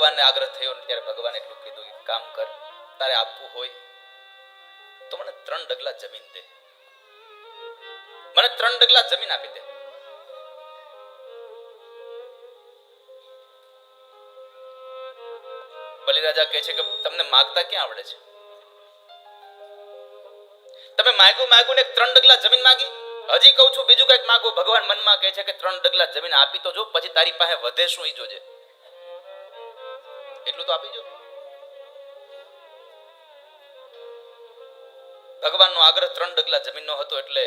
ભગવાનને આગ્રહ થયો ત્યારે ભગવાને એટલું કીધું કે કામ કર, તારે આપવું હોય તો મને ત્રણ ડગલા જમીન દે. મને ત્રણ ડગલા જમીન આપી દે. બલિરાજા કહે છે કે તમને માગતા ક્યાં આવડે છે? તમે માગ્યું માગ્યું ને ત્રણ ડગલા જમીન માગી? હજી કહું છું, બીજું કંઈક માગો. ભગવાન મનમાં કહે છે કે ત્રણ ડગલા જમીન આપી તો જો, પછી તારી પાસે વધે શું ઈ જોજે. એટલું તો આપી જો. ભગવાનનો આગ્રહ ત્રણ ડગલા જમીનનો હતો એટલે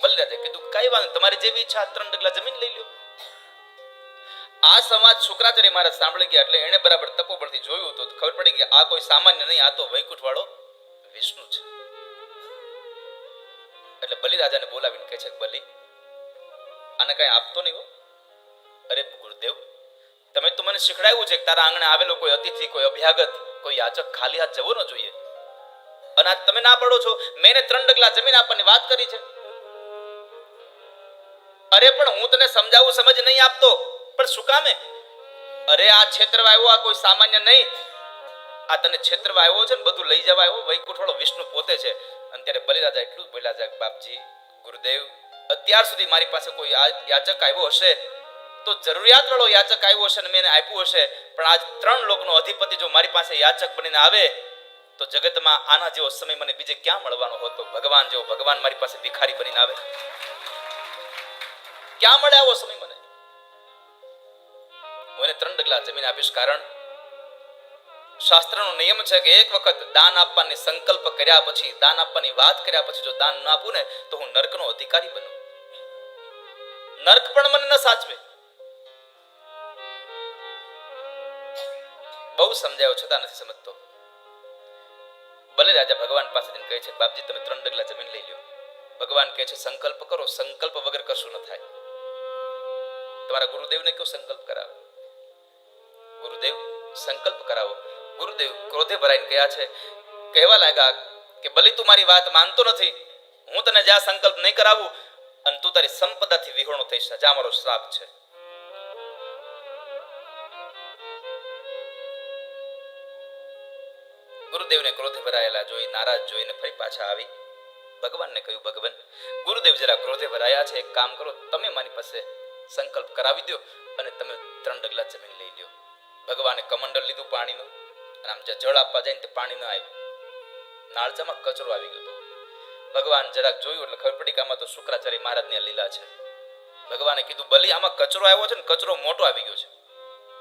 બલરાજે કીધું, કઈ વાત તમારી જેવી ઈચ્છા ત્રણ ડગલા જમીન લઈ લ્યો. આ સમાજ શુક્રાચાર્ય મહારાજ સાંભળી ગયા એટલે એને બરાબર તપોબળથી જોયું તો ખબર પડી કે આ કોઈ સામાન્ય નહીં, આ તો વૈકુંઠ વાળો વિષ્ણુ છે. એટલે બલિરાજાને બોલાવીને કહે છે બલિ, આને કઈ આપતો નહીં હો. અરે ગુરુદેવ તમે તો મને શીખડાવ્યું છે કે તારા આંગણે આવેલો કોઈ અતિથિ, કોઈ અભ્યાગત, કોઈ યાચક ખાલી હાથ જવો ન જોઈએ. અને આજ તમે ના પડો છો. મેં ત્રણ ડગલા જમીન આપવાની વાત કરી છે. અરે, પણ હું તને સમજાવું સમજ નહીં આપતો. પણ શું કામે? અરે, આ છેતરવા આવ્યો, આ કોઈ સામાન્ય નહીં. આ તને છેતરવા આવ્યો છે ને, બધું લઈ જવા આવ્યો. વૈકુંઠવાળો વિષ્ણુ પોતે છે. અને ત્યારે બલિરાજા એટલું જ બોલ્યા છે બાપજી, ગુરુદેવ, અત્યાર સુધી મારી પાસે કોઈ યાચક આવ્યો હશે તો જરૂરિયાત વાળો યાચક આવ્યો હશે અને મેં એને આપ્યું હશે. પણ આજ ત્રણ લોકનો અધિપતિ જો મારી પાસે યાચક બનીને આવે, તો જગતમાં આના જેવો સમય મને બીજે ક્યાં મળવાનો હતો? ભગવાન જેવો ભગવાન મારી પાસે ભિખારી બનીને આવે. ક્યાં મળે આવો સમય મને? હું એને ત્રણ ડગલા જમીન આપીશ કારણ શાસ્ત્રનો નિયમ છે કે એક વખત દાન આપવાની સંકલ્પ કર્યા પછી, દાન આપવાની વાત કર્યા પછી જો દાન ન આપું ને, તો હું નર્કનો અધિકારી બનું. નર્ક પણ મને ન સાચવે. બહુ સમજાયો છતાં નથી સમજતો. ભલે રાજા ભગવાન પાસે જઈને કહે છે, બાપજી, તમે ત્રણ ડગલા જમીન લઈ લ્યો. ભગવાન કહે છે, સંકલ્પ કરો, સંકલ્પ વગર કશું ન થાય. તમારા ગુરુદેવને કયો સંકલ્પ કરાવો? ગુરુદેવ, સંકલ્પ કરાવો. ગુરુદેવ ક્રોધે ભરાઈને ગયા છે. કહેવા લાગ્યા કે, ભલે તું મારી વાત માનતો નથી, હું તને જ્યાં સંકલ્પ નહીં કરાવું, અને તું તારી સંપદાથી વિહોણો થઈશ જા મારો શ્રાપ છે. ગુરુદેવને ક્રોધે ભરાયેલા જોઈ નારાજ જોઈને ફરી પાછા આવી. ભગવાનને કહ્યું, ભગવાન, ગુરુદેવ જરા ક્રોધે ભરાયા છે. એક કામ કરો, તમે મારી પાસે સંકલ્પ કરાવી દો અને તમે ત્રણ ડગલા જમીન લઈ લ્યો. ભગવાને કમંડળ લીધું પાણીનું અને આમ જળ આપવા જાય તે પાણી ન આવ્યું. નાળચામાં કચરો આવી ગયો. ભગવાન જરાક જોયું એટલે ખબર પડી કે આમાં તો શુક્રાચાર્ય મહારાજની લીલા છે. ભગવાને કીધું બલી આમાં કચરો આવ્યો છે ને કચરો મોટો આવી ગયો છે.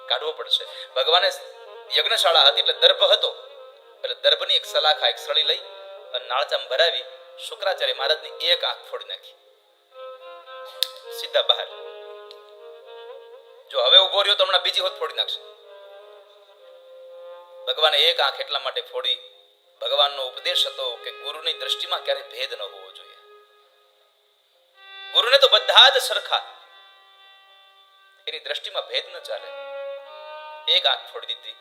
કાઢવો પડશે. ભગવાને યજ્ઞશાળા હતી એટલે દર્ભ હતો. એટલે દર્ભની એક સલાખા એક સળી લઈ અને નાળચામાં ભરાવી શુક્રાચાર્ય મહારાજની એક આંખ ફોડી નાખી. સીધા બહાર. જો હવે ઊભો રહ્યો તો હમણાં બીજી હોત ફોડી નાખશે. ભગવાને એક આંખ એટલા માટે ફોડી, ભગવાનનો ઉપદેશ હતો કે ગુરુની દ્રષ્ટિમાં ક્યારે ભેદ ન હોવો જોઈએ. ગુરુને તો બધા જ સરખા. એની દ્રષ્ટિમાં ભેદ ન ચાલે. એક આંખ ફોડી દીધી.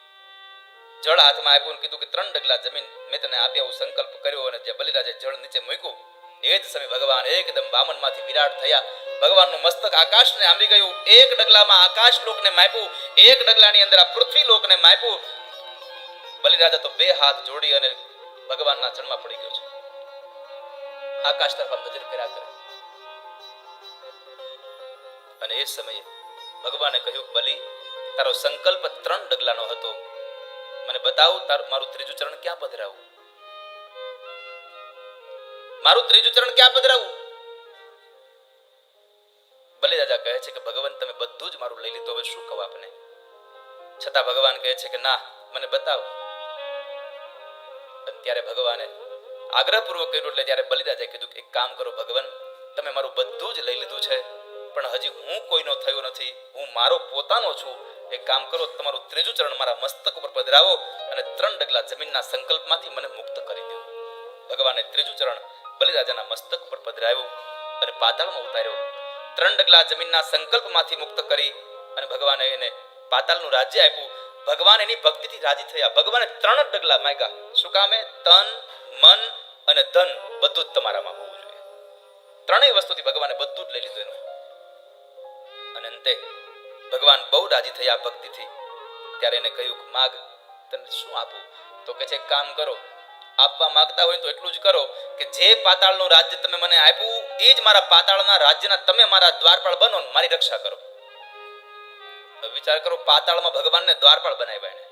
જળ હાથમાં આપ્યું કીધું કે ત્રણ ડગલા જમીન મેં તને આપ્યા હું સંકલ્પ કર્યો અને જે બલિરાજે જળ નીચે મૂક્યું, એ જ સમય ભગવાન એકદમ વામનમાંથી વિરાટ થયા. ભગવાનનું મસ્તક આકાશને આંબી ગયું. એક ડગલામાં આકાશ લોકને માપ્યું, એક ડગલાની અંદર આ પૃથ્વી લોકને માપ્યું. બલિરાજા તો બે હાથ જોડી અને ભગવાનના ચરણમાં પડી ગયો છે. આકાશ તરફ નજર કર્યા કરે. અને એ સમયે ભગવાને કહ્યું, બલિ, તારો સંકલ્પ ત્રણ ડગલાનો હતો. મને બતાવ, તારું, મારું ત્રીજું ચરણ ક્યાં પધરાવું? મારું ત્રીજું ચરણ ક્યાં પધરાવું? બલિરાજા કહે છે કે ભગવાન, તમે બધું જ મારું લઈ લીધું, હવે શું કહું આપને? છતાં ભગવાન કહે છે કે ના, મને બતાવ. ત્યારે ભગવાને આગ્રહપૂર્વક કર્યું, એટલે ત્યારે બલિદાજાએ કીધું કે એક કામ કરો ભગવાન, તમે મારું બધું જ લઈ લીધું છે, પણ હજી હું કોઈનો થયો નથી, હું મારો પોતાનો છું એક કામ કરો, તમારું ત્રીજું ચરણ મારા મસ્તક ઉપર પધરાવો અને ત્રણ ડગલા જમીનના સંકલ્પમાંથી મને મુક્ત કરી દો. ભગવાને ત્રીજું ચરણ બલિરાજાના મસ્તક ઉપર પધરાવ્યું અને પાતાળમાં ઉતાર્યો. ત્રણ ડગલા જમીનના સંકલ્પમાંથી મુક્ત કરી અને ભગવાને એને પાતાળનું રાજ્ય આપ્યું. ભગવાન એની ભક્તિથી રાજી થયા. ભગવાને ત્રણ ડગલા માંગ્યા. શું કામે તન, મન અને ધન બધું જ તમારામાં હોવું જોઈએ. ત્રણેય વસ્તુથી ભગવાને બધું જ લઈ લીધું એનું. અને અંતે ભગવાન બહુ રાજી થયા ભક્તિથી. ત્યારે એને કહ્યું કે, માગ, તને શું આપું? તો કે છે, કામ કરો. આપવા માંગતા હોય તો એટલું જ કરો કે જે પાતાળનું રાજ્ય તમે મને આપ્યું, એ જ મારા પાતાળના રાજ્યના તમે મારા દ્વારપાળ બનો મારી રક્ષા કરો. વિચાર કરો, પાતાળમાં ભગવાનને દ્વારપાળ બનાવ્યા એને.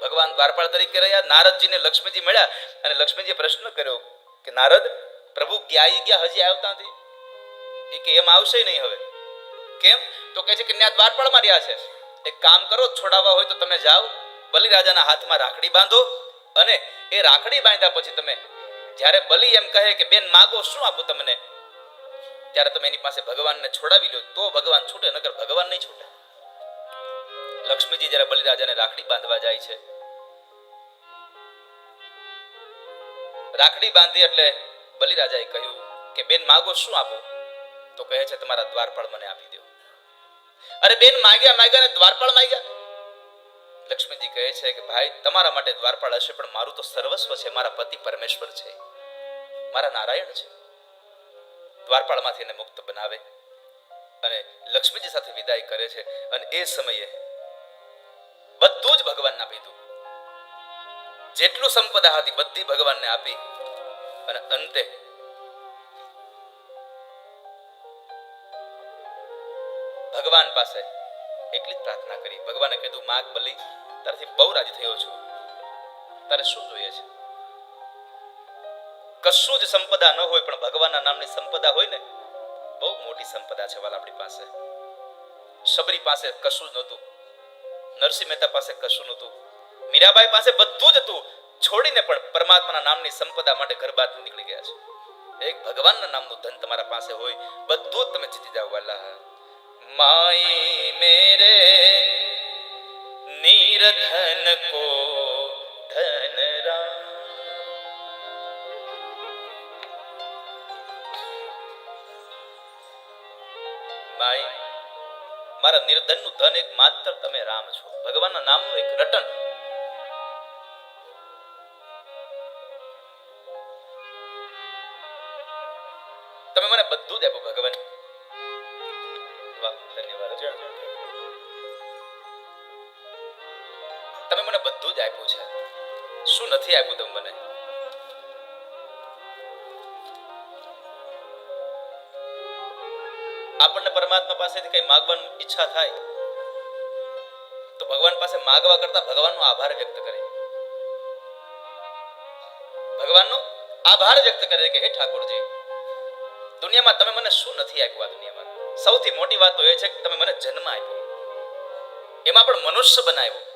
ભગવાન દ્વારપાળ તરીકે રહ્યા, નારદજીને લક્ષ્મીજી મળ્યા અને લક્ષ્મીજીએ પ્રશ્ન કર્યો કે, નારદ, પ્રભુ ગયા ગયા હજી આવતા નથી? એ કે, એમ આવશે નહીં હવે. કેમ? તો કહે છે કે ત્યાં દ્વારપાળમાં રહ્યા છે. એક કામ કરો, છોડાવવા હોય તો તમે જાઓ, બલિરાજાના હાથમાં રાખડી બાંધો અને એ રાખડી બાંધ્યા પછી તમે, જ્યારે બલિ એમ કહે કે બેન માગો, શું આપું તમને? ત્યારે તમે એની પાસે ભગવાનને છોડાવી લો તો ભગવાન છૂટે નગર ભગવાન નહીં છૂટે. લક્ષ્મીજી જ્યારે બલિરાજાને રાખડી બાંધવા જાય છે, રાખડી બાંધી એટલે બલિરાજાએ કહ્યું કે બેન માગો, શું આપું? તો કહે છે, તમારા દ્વારપાળ મને આપી દો. અરે બેન, માગ્યા માગ્યા ને દ્વારપાળ માગ્યા? લક્ષ્મીજી કહે છે કે, ભાઈ, તમારા માટે દ્વારપાળ હશે, પણ મારું તો સર્વસ્વ છે, મારા પતિ પરમેશ્વર છે. મારા નારાયણ છે. દ્વારપાળમાંથી એને મુક્ત બનાવે અને લક્ષ્મીજી સાથે વિદાય કરે છે અને એ સમયે બધું જ ભગવાનને આપી દીધું જેટલું સંપદા હતી બધી ભગવાનને આપી અને અંતે ભગવાન પાસે એટલી જ પ્રાર્થના કરી. ભગવાને કીધું, માગ બલી, તારથી બહુ રાજી થયો છું. તારે શું જોઈએ છે? કશું જ સંપદા ન હોય, પણ ભગવાનના નામની સંપદા હોય ને, બહુ મોટી સંપદા છે વાલા આપણી પાસે. શબરી પાસે કશું જ નહોતું. નરસિંહ મહેતા પાસે કશું નહોતું. મીરાબાઈ પાસે બધું જ હતું. છોડીને પણ પરમાત્માના નામની સંપદા માટે બહાર નીકળી ગયા છે. એક ભગવાનના નામનું ધન તમારા પાસે હોય, બધું જ તમે જીતી જાવ વાલા. માઈ મેરે નિર્ધન કો ધન રામ માઈ મારા નિર્ધનનું ધન એક માત્ર તમે રામ છો. ભગવાનના નામનું એક રટન. તમે મને બધું જ આપો ભગવાન. ધન્યવાદ. તમે મને બધું જ આપ્યું છે. શું નથી આપ્યું તમે મને? આપણને પરમાત્મા પાસેથી કઈ માંગવાની ઈચ્છા થાય, તો ભગવાન પાસે માગવા કરતા ભગવાનનો આભાર વ્યક્ત કરે. ભગવાનનો આભાર વ્યક્ત કરે કે, હે ઠાકોરજી, દુનિયામાં તમે મને શું નથી આપ્યું આ દુનિયામાં? સૌથી મોટી વાત તો એ છે કે તમે મને જન્મ આપ્યો. એમાં પણ મનુષ્ય બનાવ્યો.